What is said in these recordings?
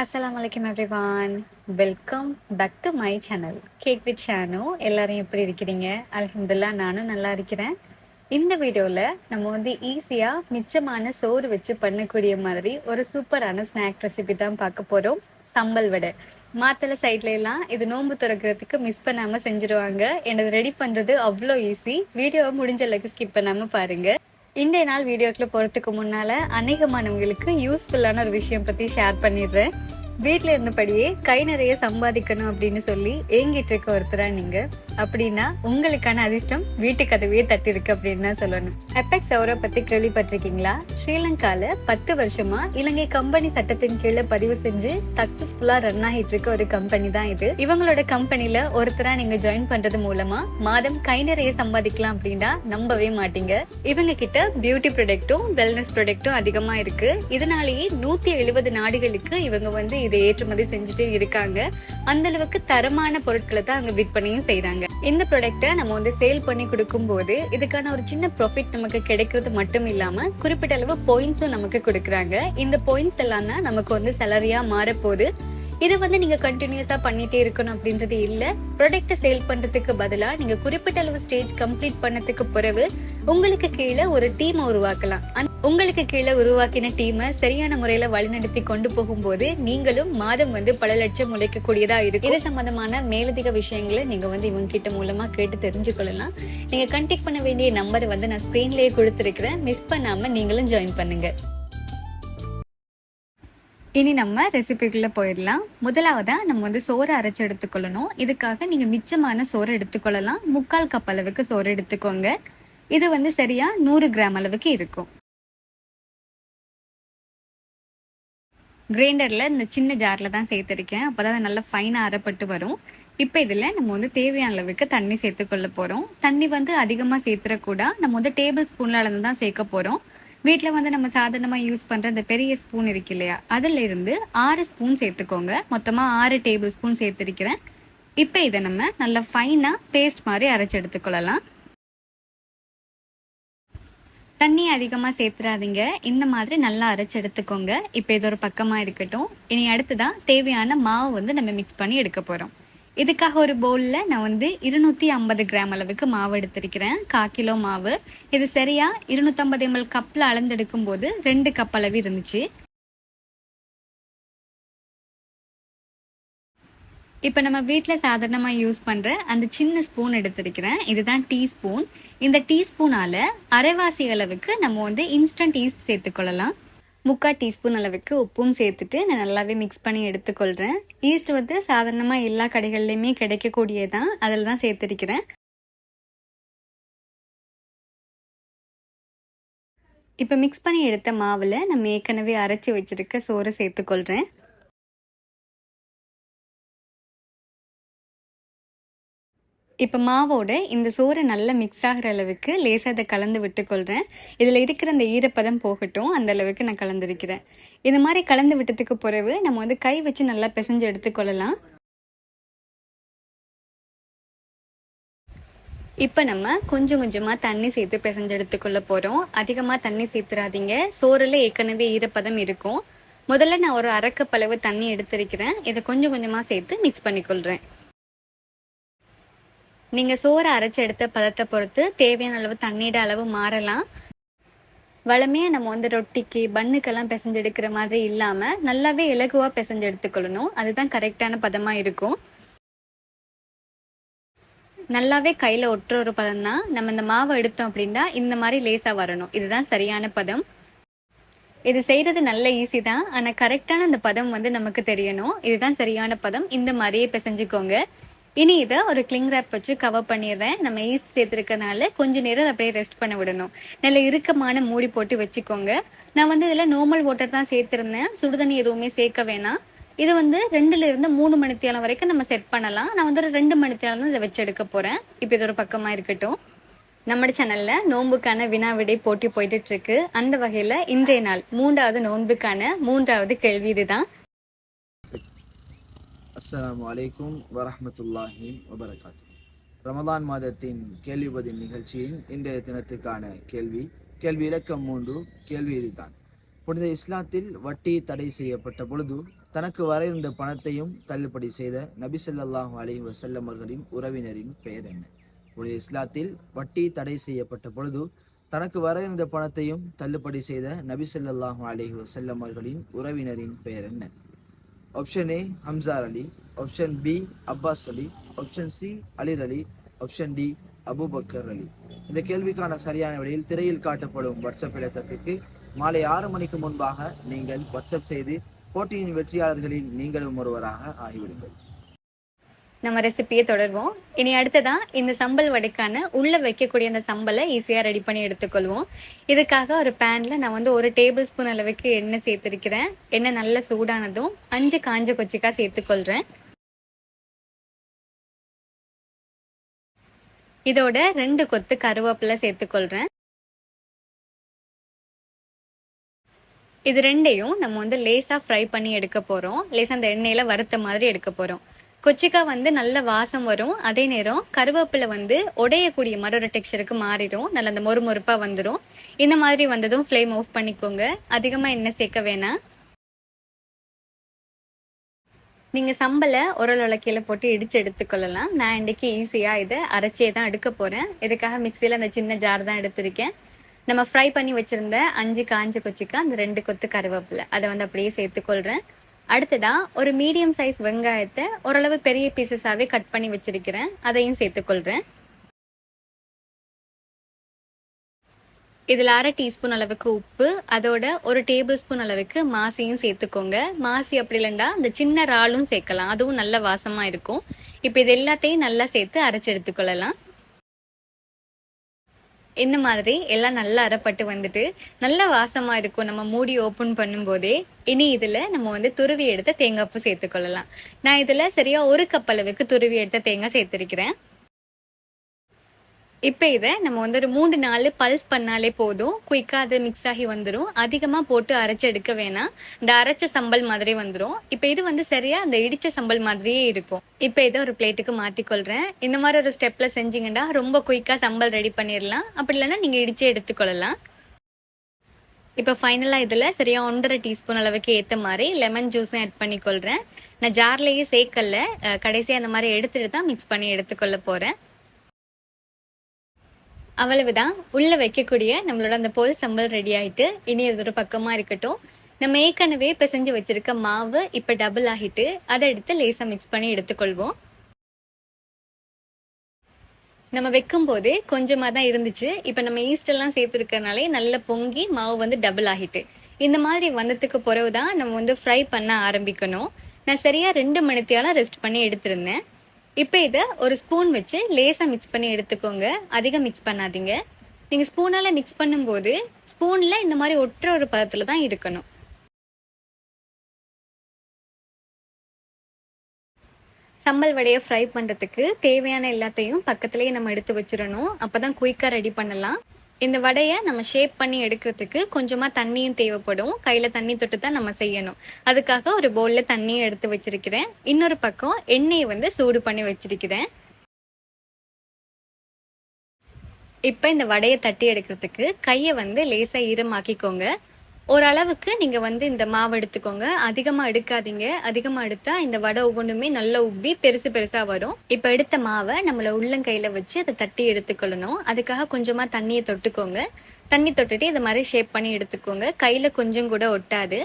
அஸ்லாம் வலைக்கம் everyone welcome back to my channel cake with Shanu எல்லாரும் எப்படி இருக்கிறீங்க? அலமதுல்லா நானும் நல்லா இருக்கிறேன். இந்த வீடியோவில் நம்ம வந்து ஈஸியாக மிச்சமான சோறு வச்சு பண்ணக்கூடிய மாதிரி ஒரு சூப்பரான ஸ்நாக் ரெசிபி தான் பார்க்க போகிறோம் சம்பல் வடை. மாத்தளை சைட்ல எல்லாம் இது நோன்பு திறக்கிறதுக்கு மிஸ் பண்ணாமல் செஞ்சுருவாங்க. எனது ரெடி பண்ணுறது அவ்வளோ ஈஸி வீடியோவை முடிஞ்ச அளவுக்கு ஸ்கிப் பண்ணாமல் பாருங்கள் இன்றைய நாள் வீடியோக்குள்ள போகிறதுக்கு முன்னால் அநேகமானவங்களுக்கு யூஸ்ஃபுல்லான ஒரு விஷயம் பற்றி ஷேர் பண்ணிடுறேன். வீட்டில் இருந்தபடியே கை நிறைய சம்பாதிக்கணும் அப்படின்னு சொல்லி ஏங்கிட்டு இருக்க ஒருத்தரா நீங்கள் அப்படின்னா உங்களுக்கான அதிர்ஷ்டம் வீட்டு கதவையே தட்டி இருக்கு அப்படின்னு தான் சொல்லணும். எபெக்ஸ் அவரை பத்தி கேள்விப்பட்டிருக்கீங்களா? ஸ்ரீலங்கால பத்து வருஷமா இலங்கை கம்பெனி சட்டத்தின் கீழே பதிவு செஞ்சு சக்சஸ்ஃபுல்லா ரன் ஆகிட்டு இருக்க ஒரு கம்பெனி தான் இது. இவங்களோட கம்பெனில ஒருத்தரா நீங்க ஜாயின் பண்றது மூலமா மாதம் கை நிறைய சம்பாதிக்கலாம் அப்படின்னா நம்பவே மாட்டீங்க. இவங்க கிட்ட பியூட்டி ப்ராடக்ட்டும் வெல்னஸ் ப்ராடக்ட்டும் அதிகமா இருக்கு. இதனாலேயே நூத்தி எழுபது நாடுகளுக்கு இவங்க வந்து இதை ஏற்றுமதி செஞ்சுட்டு இருக்காங்க. அந்த அளவுக்கு தரமான பொருட்களை தான் அங்க விற்பனையும் செய்யறாங்க இந்த ப்ராடக்ட்டை நம்ம வந்து சேல் பண்ணி கொடுக்கும் போது இதுக்கான ஒரு சின்ன ப்ராஃபிட் நமக்கு கிடைக்கிறது மட்டும் இல்லாம குறிப்பிட்ட அளவு பாயிண்ட்ஸும் நமக்கு கொடுக்குறாங்க. இந்த பாயிண்ட்ஸ் எல்லாம் தான் நமக்கு வந்து சேலரியா மாறப்போகுது. இதை வந்து நீங்க கண்டினியூஸா பண்ணிட்டே இருக்கணும் அப்படின்றது இல்ல. ப்ராடக்ட்டை சேல் பண்றதுக்கு பதிலா நீங்க குறிப்பிட்ட அளவு ஸ்டேஜ் கம்ப்ளீட் பண்ணதுக்கு பிறகு உங்களுக்கு கீழே ஒரு டீமை உருவாக்கலாம். உங்களுக்கு கீழே உருவாக்கின டீமை சரியான முறையில வழிநடத்தி கொண்டு போகும்போது நீங்களும் மாதம் வந்து பல லட்சம் உழைக்கக்கூடியதா இருக்கு இது சம்பந்தமான மேலதிக விஷயங்களை நீங்க வந்து இவங்க கிட்ட மூலமா கேட்டு தெரிஞ்சுக்கொள்ளலாம் நீங்க கண்டெக்ட் பண்ண வேண்டிய நம்பர் வந்து நான் ஸ்கிரீன்லயே கொடுத்துருக்கிறேன். மிஸ் பண்ணாம நீங்களும் ஜாயின் பண்ணுங்க. இனி நம்ம ரெசிபிக்குள்ள போயிடலாம். முதலாவதா நம்ம வந்து சோறு அரைச்சு எடுத்துக்கொள்ளணும். இதுக்காக நீங்க மிச்சமான சோறு எடுத்துக்கொள்ளலாம். முக்கால் கப் அளவுக்கு சோறு எடுத்துக்கோங்க. இது வந்து சரியா நூறு கிராம் அளவுக்கு இருக்கும். கிரைண்டரில் இந்த சின்ன ஜாரில் தான் சேர்த்துருக்கேன். அப்பதான் அது நல்லா ஃபைனாக அரைப்பட்டு வரும். இப்போ இதில் நம்ம வந்து தேவையான அளவுக்கு தண்ணி சேர்த்துக்கொள்ள போகிறோம் தண்ணி வந்து அதிகமாக சேர்த்துறக்கூடா நம்ம வந்து டேபிள் ஸ்பூனில் அளந்து தான் சேர்க்க போகிறோம் வீட்டில் வந்து நம்ம சாதாரணமாக யூஸ் பண்ணுற இந்த பெரிய ஸ்பூன் இருக்கு இல்லையா? அதில் இருந்து ஆறு ஸ்பூன் சேர்த்துக்கோங்க. மொத்தமாக ஆறு டேபிள் ஸ்பூன் சேர்த்துருக்கிறேன். இப்போ இதை நம்ம நல்லா ஃபைனாக பேஸ்ட் மாதிரி அரைச்சி எடுத்துக்கொள்ளலாம் தண்ணி அதிகமாக சேர்த்துறாதீங்க இந்த மாதிரி நல்லா அரைச்சி எடுத்துக்கோங்க. இப்போ இது ஒரு பக்கமாக இருக்கட்டும். இனி அடுத்ததான் தேவையான மாவு வந்து நம்ம மிக்ஸ் பண்ணி எடுக்க போகிறோம் இதுக்காக ஒரு பவுலில் நான் வந்து இருநூற்றி ஐம்பது கிராம் அளவுக்கு மாவு எடுத்திருக்கிறேன். கா கிலோ மாவு. இது சரியா இருநூற்றம்பது எம்எல் கப்பில் அளந்தெடுக்கும் போது ரெண்டு கப் அளவு இருந்துச்சு. இப்போ நம்ம வீட்டில் சாதாரணமாக யூஸ் பண்ணுற அந்த சின்ன ஸ்பூன் எடுத்திருக்கிறேன். இதுதான் டீ ஸ்பூன் இந்த டீஸ்பூனால் அரைவாசி அளவுக்கு நம்ம வந்து இன்ஸ்டன்ட் ஈஸ்ட் சேர்த்துக்கொள்ளலாம் முக்கால் டீஸ்பூன் அளவுக்கு உப்பும் சேர்த்துட்டு நான் நல்லாவே மிக்ஸ் பண்ணி எடுத்துக்கொள்கிறேன் ஈஸ்ட் வந்து சாதாரணமாக எல்லா கடைகள்லையுமே கிடைக்கக்கூடியதான் அதில் தான் சேர்த்துருக்கிறேன். இப்போ மிக்ஸ் பண்ணி எடுத்த மாவில் நம்ம ஏற்கனவே அரைச்சி வச்சிருக்க சோறு சேர்த்துக்கொள்கிறேன் இப்போ மாவோட இந்த சோறு நல்லா மிக்ஸ் ஆகிற அளவுக்கு லேசாக அதை கலந்து விட்டுக்கொள்கிறேன் இதில் இருக்கிற அந்த ஈரப்பதம் போகட்டும் அந்த அளவுக்கு நான் கலந்துருக்கிறேன். இது மாதிரி கலந்து விட்டதுக்கு பிறகு நம்ம வந்து கை வச்சு நல்லா பிசைஞ்சு எடுத்துக்கொள்ளலாம். இப்போ நம்ம கொஞ்சம் கொஞ்சமாக தண்ணி சேர்த்து பிசைஞ்சு எடுத்துக்கொள்ள போகிறோம் அதிகமாக தண்ணி சேர்த்துறாதீங்க. சோறில் ஏற்கனவே ஈரப்பதம் இருக்கும். முதல்ல நான் ஒரு அரைக்கப்பளவு தண்ணி எடுத்திருக்கிறேன். இதை கொஞ்சம் கொஞ்சமாக சேர்த்து மிக்ஸ் பண்ணிக்கொள்கிறேன் நீங்கள் சோறு அரைச்சி எடுத்த பதத்தை பொறுத்து தேவையான அளவு தண்ணீட அளவு மாறலாம். வளமையாக நம்ம வந்து ரொட்டிக்கு பன்னுக்கெல்லாம் பிசைஞ்செடுக்கிற மாதிரி இல்லாமல் நல்லாவே இலகுவாக பிசைஞ்சு எடுத்துக்கொள்ளணும். அதுதான் கரெக்டான பதமாக இருக்கும். நல்லாவே கையில் ஒட்டுற ஒரு பதம் தான். நம்ம இந்த மாவை எடுத்தோம் அப்படின்னா இந்த மாதிரி லேசாக வரணும். இதுதான் சரியான பதம். இது செய்கிறது நல்ல ஈஸி தான். ஆனால் கரெக்டான அந்த பதம் வந்து நமக்கு தெரியணும். இதுதான் சரியான பதம். இந்த மாதிரியே பிசைஞ்சுக்கோங்க. இனி இதை ஒரு கிளிங் ரேப் வச்சு கவர் பண்ணிடுறேன் நம்ம ஈஸ்ட் சேர்த்துருக்கனால கொஞ்ச நேரம் அதை அப்படியே ரெஸ்ட் பண்ண விடணும். நல்ல இறுக்கமான மூடி போட்டு வச்சுக்கோங்க. நான் வந்து இதில் நார்மல் வாட்டர் தான் சேர்த்துருந்தேன். சுடுதண்ணி எதுவுமே சேர்க்க வேணாம். இது வந்து ரெண்டுல இருந்து மூணு மணித்தியாலம் வரைக்கும் நம்ம செட் பண்ணலாம். நான் வந்து ஒரு ரெண்டு மணித்தியாலம் தான் இதை வச்சு எடுக்க போகிறேன் இப்போ இது ஒரு பக்கமாக இருக்கட்டும். நம்ம சேனல்ல நோன்புக்கான வினா விடை போட்டி போயிட்டு இருக்கு அந்த வகையில இன்றைய நாள் மூன்றாவது நோன்புக்கான மூன்றாவது கேள்வி இதுதான். அஸ்லாம் அலைக்கும் வரமத்துல்லாஹி வபரகாத்து ரமதான் மாதத்தின் கேள்வி பதில் நிகழ்ச்சியின் இன்றைய தினத்துக்கான கேள்வி கேள்வி இலக்கம் மூன்று கேள்வி இதுதான் புனித இஸ்லாத்தில் வட்டி தடை செய்யப்பட்ட பொழுது தனக்கு வர இருந்த பணத்தையும் தள்ளுபடி செய்த நபி சொல்லாஹு அலி வஸல்லம் அவர்களின் உறவினரின் பெயர் என்ன? புனித இஸ்லாத்தில் வட்டி தடை செய்யப்பட்ட பொழுது தனக்கு வர இருந்த பணத்தையும் தள்ளுபடி செய்த நபி சொல்லாஹு அலி வஸல்லம் அவர்களின் உறவினரின் பெயர் என்ன? Option A ஹம்சார் Ali option B Abbas Ali option C அலிர் Ali option D Abu Bakr அலி இந்த கேள்விக்கான சரியான விடையில் திரையில் காட்டப்படும் வாட்ஸ்அப் இலக்கத்திற்கு மாலை ஆறு மணிக்கு முன்பாக நீங்கள் வாட்ஸ்அப் செய்து போட்டியின் வெற்றியாளர்களில் நீங்களும் ஒருவராக ஆகிவிடுங்கள். நம்ம ரெசிபியை தொடர்வோம். இனி அடுத்ததான் இந்த சம்பல் வடைக்கான உள்ள வைக்கக்கூடிய அந்த சம்பலை ஈஸியாக ரெடி பண்ணி எடுத்துக்கொள்வோம். இதுக்காக ஒரு பேனில் நான் வந்து ஒரு டேபிள் ஸ்பூன் அளவுக்கு எண்ணெய் சேர்த்துருக்கிறேன். எண்ணெய் நல்ல சூடானதும் அஞ்சு காஞ்ச கொச்சிக்காய் சேர்த்துக்கொள்கிறேன் இதோட ரெண்டு கொத்து கருவேப்பிலை சேர்த்துக்கொள்றேன். இது ரெண்டையும் நம்ம வந்து லேசா ஃப்ரை பண்ணி எடுக்க போறோம். லேசா அந்த எண்ணெயில வறுத்த மாதிரி எடுக்க போறோம். கொச்சிக்காய் வந்து நல்ல வாசம் வரும். அதே நேரம் கருவேப்பிலை வந்து உடையக்கூடிய மரொரு டெக்ஸ்சருக்கு மாறிடும். நல்ல அந்த மொறு மொறுப்பாக வந்துடும் இந்த மாதிரி வந்ததும் ஃப்ளேம் ஆஃப் பண்ணிக்கோங்க. அதிகமாக எண்ணெய் சேர்க்க வேணாம். நீங்கள் சம்பளை உரல் உலக்கையில போட்டு இடித்து எடுத்துக்கொள்ளலாம். நான் இன்றைக்கி ஈஸியாக இதை அரைச்சே தான் எடுக்க போகிறேன் இதுக்காக மிக்சியில் அந்த சின்ன ஜார் தான் எடுத்திருக்கேன். நம்ம ஃப்ரை பண்ணி வச்சுருந்த அஞ்சு காஞ்ச கொச்சிக்காய் அந்த ரெண்டு கொத்து கருவேப்பிலை அதை வந்து அப்படியே சேர்த்துக்கொள்கிறேன் அடுத்ததாக ஒரு மீடியம் சைஸ் வெங்காயத்தை ஓரளவு பெரிய பீசஸாகவே கட் பண்ணி வச்சிருக்கிறேன். அதையும் சேர்த்துக்கொள்கிறேன் இதில் அரை டீஸ்பூன் அளவுக்கு உப்பு அதோட ஒரு டேபிள் ஸ்பூன் அளவுக்கு மாசியும் சேர்த்துக்கோங்க. மாசி அப்படி இல்லைண்டா இந்த சின்ன இறாலும் சேர்க்கலாம். அதுவும் நல்ல வாசமாக இருக்கும். இப்போ இது எல்லாத்தையும் நல்லா சேர்த்து அரைச்சி எடுத்துக்கொள்ளலாம். இந்த மாதிரி எல்லாம் நல்லா அறப்பட்டு வந்துட்டு நல்ல வாசமா இருக்கும். நம்ம மூடி ஓப்பன் பண்ணும்போதே இனி இதுல நம்ம வந்து துருவி எடுத்த தேங்காய் பூ சேர்த்துக்கொள்ளலாம். நான் இதுல சரியா ஒரு கப் அளவுக்கு துருவி எடுத்த தேங்காய் சேர்த்திருக்கிறேன். இப்போ இதை நம்ம வந்து ஒரு மூணு நாள் பல்ஸ் பண்ணாலே போதும். குயிக்காக அது மிக்ஸ் ஆகி வந்துடும் அதிகமாக போட்டு அரைச்சி எடுக்க வேணாம். இந்த அரைச்ச சம்பல் மாதிரி வந்துடும் இப்போ இது வந்து சரியா அந்த இடிச்ச சம்பல் மாதிரியே இருக்கும். இப்போ இதை ஒரு பிளேட்டுக்கு மாற்றிக்கொள்கிறேன் இந்த மாதிரி ஒரு ஸ்டெப்பில் செஞ்சீங்கன்னா ரொம்ப குயிக்காக சம்பல் ரெடி பண்ணிடலாம் அப்படி இல்லைன்னா நீங்கள் இடிச்சு எடுத்துக்கொள்ளலாம். இப்போ ஃபைனலாக இதில் சரியாக ஒன்றரை டீஸ்பூன் அளவுக்கு ஏற்ற மாதிரி லெமன் ஜூஸும் ஆட் பண்ணிக்கொள்கிறேன் நான் ஜார்லேயே சேர்க்கல. கடைசியாக அந்த மாதிரி எடுத்துட்டு தான் மிக்ஸ் பண்ணி எடுத்துக்கொள்ள போகிறேன் அவ்வளவுதான். உள்ள வைக்கக்கூடிய நம்மளோட அந்த போல் சம்பல் ரெடி ஆயிட்டு இனி அது ஒரு பக்கமா இருக்கட்டும். நம்ம ஏற்கனவே பிசைஞ்சு வச்சிருக்க மாவு இப்ப டபுள் ஆகிட்டு அதை எடுத்து லேசா மிக்ஸ் பண்ணி எடுத்துக்கொள்வோம். நம்ம வைக்கும் போதே கொஞ்சமாக தான் இருந்துச்சு. இப்போ நம்ம ஈஸ்ட் எல்லாம் சேர்த்துருக்கறனாலே நல்லா பொங்கி மாவு வந்து டபுள் ஆகிட்டு. இந்த மாதிரி வந்ததுக்கு பிறகு தான் நம்ம வந்து ஃப்ரை பண்ண ஆரம்பிக்கணும். நான் சரியா ரெண்டு மணித்தியால ரெஸ்ட் பண்ணி எடுத்திருந்தேன். இப்போ இதை ஒரு ஸ்பூன் வச்சு லேசாக மிக்ஸ் பண்ணி எடுத்துக்கோங்க. அதிகம் மிக்ஸ் பண்ணாதீங்க. நீங்கள் ஸ்பூனால் மிக்ஸ் பண்ணும்போது ஸ்பூனில் இந்த மாதிரி ஒட்டுற ஒரு பதத்தில் தான் இருக்கணும். சம்பல் வடையை ஃப்ரை பண்ணுறதுக்கு தேவையான எல்லாத்தையும் பக்கத்துலேயே நம்ம எடுத்து வச்சிடணும். அப்போ தான் குயிக்காக ரெடி பண்ணலாம். இந்த வடையை நம்ம ஷேப் பண்ணி எடுக்கிறதுக்கு கொஞ்சமாக தண்ணியும் தேவைப்படும். கையில் தண்ணி தொட்டு தான் நம்ம செய்யணும். அதுக்காக ஒரு பவுலில் தண்ணியை எடுத்து வச்சிருக்கிறேன். இன்னொரு பக்கம் எண்ணெயை வந்து சூடு பண்ணி வச்சிருக்கிறேன். இப்போ இந்த வடையை தட்டி எடுக்கிறதுக்கு கையை வந்து லேசாக ஈரமாக்கிக்கோங்க. ஓரளவுக்கு நீங்கள் வந்து இந்த மாவு எடுத்துக்கோங்க. அதிகமாக எடுக்காதீங்க. அதிகமாக எடுத்தால் இந்த வடை ஒவ்வொன்றுமே நல்லா உப்பி பெருசு பெருசாக வரும். இப்போ எடுத்த மாவை நம்மளை உள்ளங்கையில் வச்சு அதை தட்டி எடுத்துக்கொள்ளணும். அதுக்காக கொஞ்சமாக தண்ணியை தொட்டுக்கோங்க. தண்ணி தொட்டுட்டு இதை மாதிரி ஷேப் பண்ணி எடுத்துக்கோங்க. கையில் கொஞ்சம் கூட ஒட்டாது.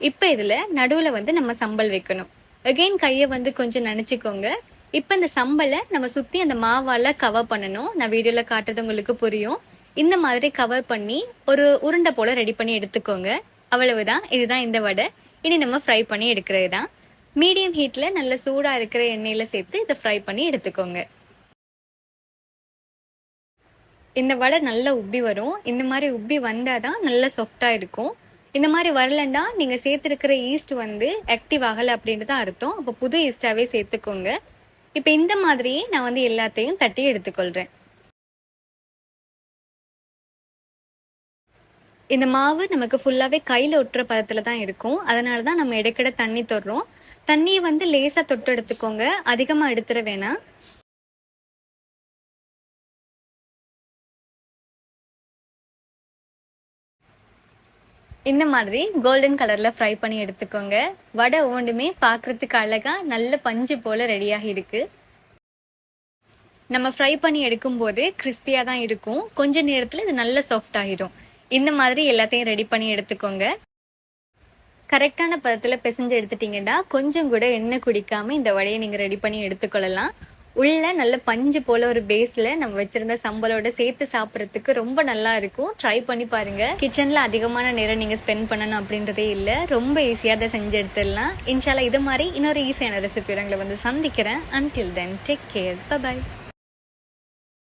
இப்போ இதில் நடுவில் வந்து நம்ம சம்பல் வைக்கணும். அகெயின் கையை வந்து கொஞ்சம் நினச்சிக்கோங்க. இப்போ இந்த சம்பலை நம்ம சுற்றி அந்த மாவால் கவர் பண்ணணும். நான் வீடியோவில் காட்டுறது உங்களுக்கு புரியும். இந்த மாதிரி கவர் பண்ணி ஒரு உருண்டை போல ரெடி பண்ணி எடுத்துக்கோங்க. அவ்வளவுதான். இதுதான் இந்த வடை. இனி நம்ம ஃப்ரை பண்ணி எடுக்கிறது தான் மீடியம் ஹீட்டில் நல்ல சூடாக இருக்கிற எண்ணெயில் சேர்த்து இதை ஃப்ரை பண்ணி எடுத்துக்கோங்க. இந்த வடை நல்லா உப்பி வரும். இந்த மாதிரி உப்பி வந்தால் தான் நல்லா சாஃப்டாக இருக்கும். இந்த மாதிரி வரலன்னா நீங்கள் சேர்த்துருக்கிற ஈஸ்ட் வந்து ஆக்டிவ் ஆகலை அப்படின்ட்டு தான் அர்த்தம். அப்போ புது ஈஸ்டாகவே சேர்த்துக்கோங்க. இப்போ இந்த மாதிரியே நான் வந்து எல்லாத்தையும் தட்டி எடுத்துக்கொள்கிறேன் இந்த மாவு நமக்கு ஃபுல்லாகவே கையில் ஒட்டுற பதத்தில் தான் இருக்கும். அதனால தான் நம்ம இடைக்கிட தண்ணி தொடுறோம். தண்ணியை வந்து லேசாக தொட்டு எடுத்துக்கோங்க. அதிகமாக எடுத்துட வேணாம். இந்த மாதிரி கோல்டன் கலரில் ஃப்ரை பண்ணி எடுத்துக்கோங்க. வடை ஒவ்வொன்றுமே பார்க்கறதுக்கு அழகாக நல்ல பஞ்சு போல் ரெடியாகி இருக்கு. நம்ம ஃப்ரை பண்ணி எடுக்கும்போது கிறிஸ்பியாக தான் இருக்கும். கொஞ்ச நேரத்தில் இது நல்ல சாஃப்ட் ஆகிடும் இந்த மாதிரி எல்லாத்தையும் ரெடி பண்ணி எடுத்துக்கோங்க. கரெக்டான பதத்தில் பிசைஞ்சு எடுத்துட்டீங்கன்னா கொஞ்சம் கூட எண்ணெய் குடிக்காமல் இந்த வடையை நீங்கள் ரெடி பண்ணி எடுத்துக்கொள்ளலாம். உள்ள நல்ல பஞ்சு போல ஒரு பேஸ்ல நம்ம வச்சிருந்த சம்பளோட சேர்த்து சாப்பிட்றதுக்கு ரொம்ப நல்லா இருக்கும். ட்ரை பண்ணி பாருங்க. கிச்சன்ல அதிகமான நேரம் நீங்க ஸ்பெண்ட் பண்ணணும் அப்படின்றதே இல்ல. ரொம்ப ஈஸியா அதை செஞ்சு எடுத்துடலாம். இன்ஷால்லா இது மாதிரி இன்னொரு ஈஸியான ரெசிபி உங்களை வந்து சந்திக்கிறேன். Until then take care bye